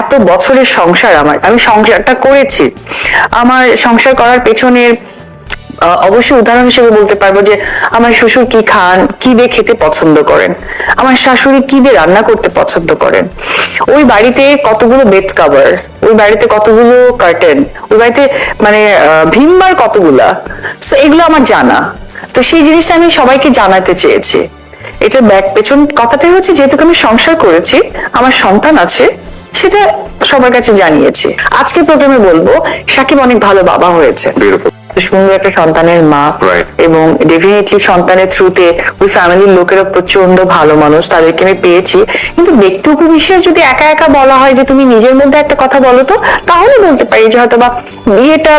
এত বছরের সংসার আমার, আমি সংসারটা করেছি। আমার সংসার করার পেছনের অবশ্যই উদাহরণ হিসেবে বলতে পারব যে, আমার শ্বশুর কি খান কি দিয়ে খেতে পছন্দ করেন? আমার শাশুড়ি কি দিয়ে রান্না করতে পছন্দ করেন? ওই বাড়িতে কতগুলো বেড কাভার ওই বাড়িতে কতগুলো কার্টেন ওই বাড়িতে মানে ভিমবার কতগুলা? তো এগুলো আমার জানা। তো সেই জিনিসটা আমি সবাইকে জানাতে চেয়েছি। এটার ব্যাক পেছন কথাটাই হচ্ছে, যেহেতু আমি সংসার করেছি, আমার সন্তান আছে সেটা সবার কাছে জানিয়েছি। আজকে প্রোগ্রামে বলব সাকিব অনেক ভালো বাবা হয়েছে। সুন্দর একটা সন্তানের মা এবং ডেফিনেটলি সন্তানের থ্রুতে ওই ফ্যামিলির লোকেরা প্রচণ্ড ভালো মানুষ তাদেরকে আমি পেয়েছি। কিন্তু ব্যক্তি উপবিশ্বাস যদি একা একা বলা হয় যে তুমি নিজের মধ্যে একটা কথা বলো তো তাহলে বলতে পারি যে হয়তো বা বিয়েটা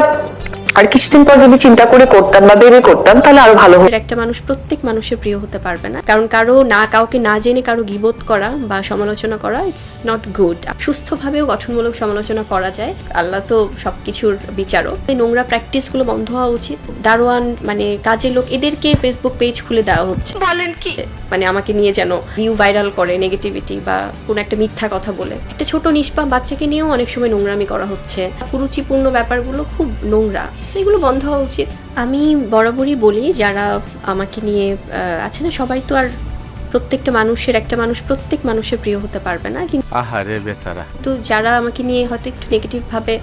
আর কিছুদিন পর যদি চিন্তা করে করতাম বা ভেবে করতাম তাহলে আরও ভালো হতো। একটা মানুষ প্রত্যেক মানুষের প্রিয় হতে পারবে না। কারণ কারও না কাউকে না জেনে কারও গিবোধ করা বা সমালোচনা করা ইটস নট গুড সুস্থভাবেও গঠনমূলক সমালোচনা করা যায়। আল্লাহ তো সবকিছুর বিচারক। এই নোংরা প্র্যাকটিসগুলো বন্ধ হওয়া উচিত। দারোয়ান মানে কাজের লোক এদেরকে ফেসবুক পেজ খুলে দেওয়া হচ্ছে। বলেন কি? মানে আমাকে নিয়ে যেন ভিউ ভাইরাল করে নেগেটিভিটি বা কোনো একটা মিথ্যা কথা বলে। একটা ছোট নিষ্পাপ বাচ্চাকে নিয়েও অনেক সময় নোংরামি করা হচ্ছে। কুরুচিপূর্ণ ব্যাপারগুলো খুব নোংরা। সেগুলো বন্ধ হওয়া উচিত। আমি বরাবরই বলি যারা আমাকে নিয়ে আছে না সবাই তো আর প্রত্যেকটা মানুষের একটা মানুষ প্রত্যেক মানুষের প্রিয় হতে পারবে না। কিন্তু আহারে বেচারা। কিন্তু যারা আমাকে নিয়ে হয়তো একটু নেগেটিভভাবে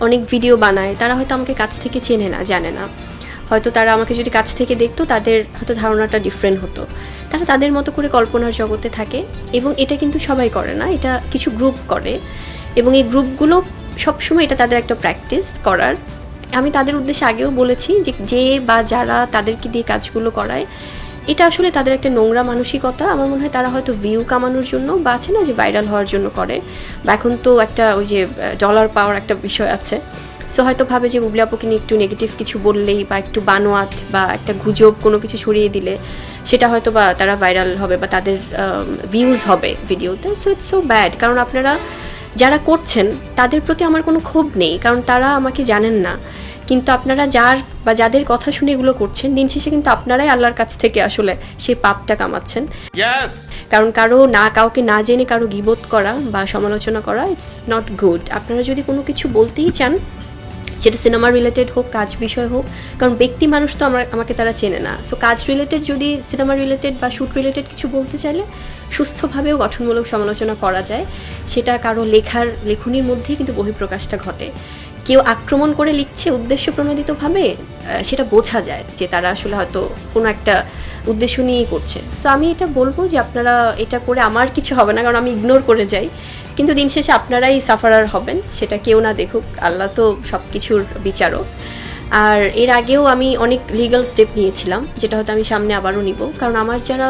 অনেক ভিডিও বানায় তারা হয়তো আমাকে কাছ থেকে চেনে না জানে না। হয়তো তারা আমাকে যদি কাছ থেকে দেখতো তাদের হয়তো ধারণাটা ডিফারেন্ট হতো। তারা তাদের মতো করে কল্পনার জগতে থাকে এবং এটা কিন্তু সবাই করে না এটা কিছু গ্রুপ করে। এবং এই গ্রুপগুলো সবসময় এটা তাদের একটা প্র্যাকটিস করার। আমি তাদের উদ্দেশ্যে আগেও বলেছি যে যে বা যারা তাদেরকে দিয়ে কাজগুলো করায়, এটা আসলে তাদের একটা নোংরা মানসিকতা। আমার মনে হয় তারা হয়তো ভিউ কামানোর জন্য বা আছে না যে ভাইরাল হওয়ার জন্য করে। বা এখন তো একটা ওই যে ডলার পাওয়ার একটা বিষয় আছে। সো হয়তো ভাবে যে বুবলি আপুকে নিয়ে একটু নেগেটিভ কিছু বললেই বা একটু বানোয়াট বা একটা গুজব কোনো কিছু ছড়িয়ে দিলে, সেটা হয়তো বা তারা ভাইরাল হবে বা তাদের ভিউজ হবে ভিডিওতে সো ইটস সো ব্যাড কারণ আপনারা যারা করছেন, তাদের প্রতি আমার কোনো ক্ষোভ নেই। কারণ তারা আমাকে জানেন না। কিন্তু আপনারা যার বা যাদের কথা শুনে এগুলো করছেন দিন শেষে কিন্তু আপনারাই আল্লাহর কাছ থেকে আসলে সেই পাপটা কামাচ্ছেন। কারণ কারও না কাউকে না জেনে কারও গিবোধ করা বা সমালোচনা করা ইটস নট গুড আপনারা যদি কোনো কিছু বলতেই চান সেটা সিনেমা রিলেটেড হোক কাজ বিষয় হোক কারণ ব্যক্তি মানুষ তো আমার আমাকে তারা চেনে না। সো কাজ রিলেটেড যদি সিনেমা রিলেটেড বা শ্যুট রিলেটেড কিছু বলতে চাইলে সুস্থভাবেও গঠনমূলক সমালোচনা করা যায়। সেটা কারও লেখার লেখনির মধ্যেই কিন্তু বহিঃপ্রকাশটা ঘটে। কেউ আক্রমণ করে লিখছে উদ্দেশ্য প্রণোদিতভাবে সেটা বোঝা যায় যে তারা আসলে হয়তো কোনো একটা উদ্দেশ্য নিয়েই করছে। সো আমি এটা বলব যে আপনারা এটা করে আমার কিছু হবে না, কারণ আমি ইগনোর করে যাই। কিন্তু দিন শেষে আপনারাই সাফারার হবেন, সেটা কেউ না দেখুক, আল্লাহ তো সব কিছুর বিচারক। আর এর আগেও আমি অনেক লিগ্যাল স্টেপ নিয়েছিলাম, যেটা হয়তো আমি সামনে আবারও নিব। কারণ আমার যারা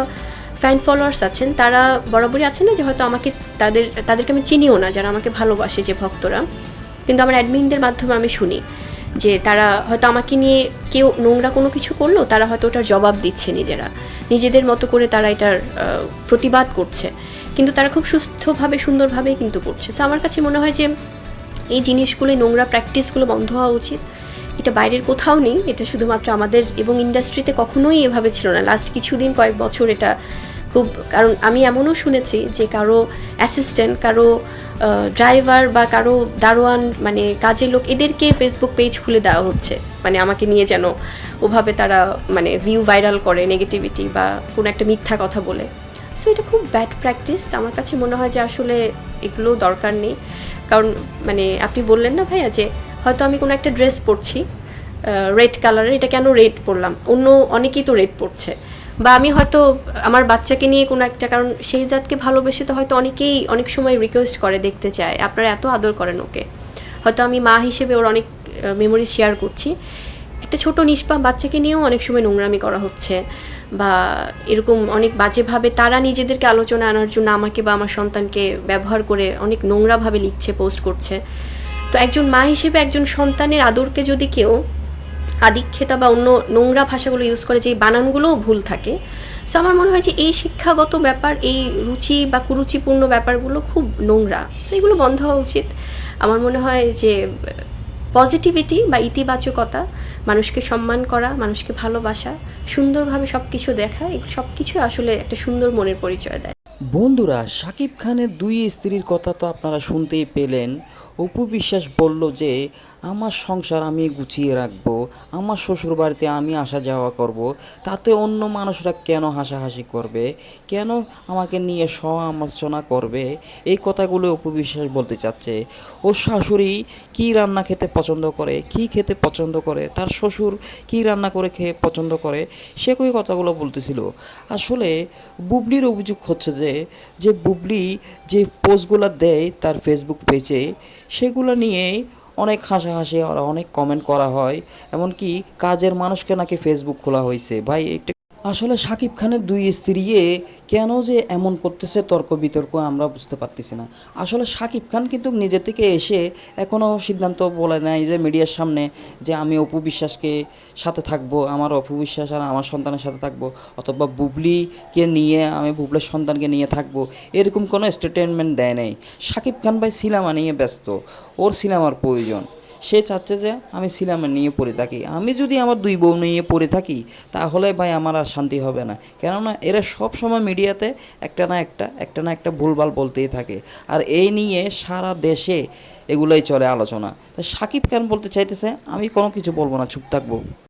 ফ্যান ফলোয়ার্স আছেন, তারা বরাবরই আছেন না যে হয়তো আমাকে তাদের, তাদেরকে আমি চিনিও না, যারা আমাকে ভালোবাসে যে ভক্তরা। কিন্তু আমার অ্যাডমিনদের মাধ্যমে আমি শুনি যে তারা হয়তো আমাকে নিয়ে কেউ নোংরা কোনো কিছু করল, তারা হয়তো ওটার জবাব দিচ্ছে নিজেরা। নিজেদের মতো করে তারা এটার প্রতিবাদ করছে। কিন্তু তারা খুব সুস্থভাবে, সুন্দরভাবে কিন্তু করছে। সো আমার কাছে মনে হয় যে এই জিনিসগুলো নোংরা প্র্যাকটিসগুলো বন্ধ হওয়া উচিত। এটা বাইরের কোথাও নেই। এটা শুধুমাত্র আমাদের এবং ইন্ডাস্ট্রিতে কখনোই এভাবে ছিল না। লাস্ট কিছুদিন, কয়েক বছর এটা খুব, কারণ আমি এমনও শুনেছি যে কারও অ্যাসিস্ট্যান্ট কারও ড্রাইভার বা কারও দারোয়ান মানে কাজের লোক, এদেরকে ফেসবুক পেজ খুলে দেওয়া হচ্ছে। মানে আমাকে নিয়ে যেন ওভাবে তারা মানে ভিউ ভাইরাল করে নেগেটিভিটি বা কোনো একটা মিথ্যা কথা বলে। সো এটা খুব ব্যাড প্র্যাকটিস আমার কাছে মনে হয় যে আসলে এগুলো দরকার নেই। কারণ মানে আপনি বললেন না ভাইয়া যে হয়তো আমি কোনো একটা ড্রেস পরছি রেড কালারের এটা কেন রেড পরলাম? অন্য অনেকেই তো রেড পরছে। বা আমি হয়তো আমার বাচ্চাকে নিয়ে কোনো একটা, কারণ সেই জাতকে ভালোবেসে তো হয়তো অনেকেই অনেক সময় রিকোয়েস্ট করে দেখতে চায়। আপনারা এত আদর করেন ওকে। হয়তো আমি মা হিসেবে ওর অনেক মেমোরি শেয়ার করছি। একটা ছোট নিষ্পাপ বাচ্চাকে নিয়েও অনেক সময় নোংরামি করা হচ্ছে বা এরকম অনেক বাজেভাবে তারা নিজেদেরকে আলোচনা আনার জন্য আমাকে বা আমার সন্তানকে ব্যবহার করে অনেক নোংরাভাবে লিখছে পোস্ট করছে। তো একজন মা হিসেবে একজন সন্তানের আদরকে যদি কেউ আদিক্ষেতা বা অন্য নোংরা ভাষাগুলো ইউজ করে যে বানানগুলোও ভুল থাকে। সো আমার মনে হয় যে এই শিক্ষাগত ব্যাপার, এই রুচি বা কুরুচিপূর্ণ ব্যাপারগুলো খুব নোংরা। সো এগুলো বন্ধ হওয়া উচিত। আমার মনে হয় যে পজিটিভিটি বা ইতিবাচকতা, মানুষকে সম্মান করা, মানুষকে ভালোবাসা, সুন্দরভাবে সব কিছু দেখা এই সব কিছু আসলে একটা সুন্দর মনের পরিচয় দেয়। বন্ধুরা, শাকিব খানের দুই স্ত্রীর কথা তো আপনারা শুনতেই পেলেন। অপু বিশ্বাস বলল যে আমার সংসার আমি গুছিয়ে রাখব, আমার শ্বশুর বাড়িতে আমি আসা যাওয়া করব, তাতে অন্য মানুষরা কেন হাসাহাসি করবে? কেন আমাকে নিয়ে সমালোচনা করবে? এই কথাগুলো অপু বিশ্বাস বলতে চাচ্ছে। ওর শাশুড়ি কী রান্না খেতে পছন্দ করে? কি খেতে পছন্দ করে? তার শ্বশুর কী রান্না করে খেয়ে পছন্দ করে? সে কই কথাগুলো বলতেছিল। আসলে বুবলির অভিযোগ হচ্ছে যে যে বুবলি যে পোস্টগুলো দেয় তার ফেসবুক পেজে সেগুলো নিয়ে অনেক হাসাহাসি আর অনেক কমেন্ট করা হয়। এমনকি কাজের মানুষকে নাকি ফেসবুক খোলা হয়েছে ভাই, এটা আসলে শাকিব খানের দুই স্ত্রীয়ে কেন যে এমন করতেছে তর্ক বিতর্ক আমরা বুঝতে পারতেছি না। আসলে শাকিব খান কিন্তু নিজে থেকে এসে এখনও সিদ্ধান্ত বলে নাই যে মিডিয়ার সামনে যে আমি অপু বিশ্বাসকে সাথে থাকব, আমার অপু বিশ্বাস আর আমার সন্তানের সাথে থাকব, অথবা বুবলিকে নিয়ে আমি বুবলের সন্তানকে নিয়ে থাকব, এরকম কোনো স্টেটমেন্ট দেয় নাই। শাকিব খান ভাই সিনেমা নিয়ে ব্যস্ত, ওর সিনেমার প্রয়োজন। সে চাচ্ছে যে আমি সিনেমা নিয়ে পড়ে থাকি। আমি যদি আমার দুই বউ নিয়ে পড়ে থাকি, তাহলে ভাই আমার আর শান্তি হবে না। কেননা এরা সব সময় মিডিয়াতে একটা না একটা একটা না একটা ভুলভাল বলতেই থাকে। আর এই নিয়ে সারা দেশে এগুলোই চলে আলোচনা। তা সাকিব কেন বলতে চাইতেছে, আমি কোনো কিছু বলব না, চুপ থাকব।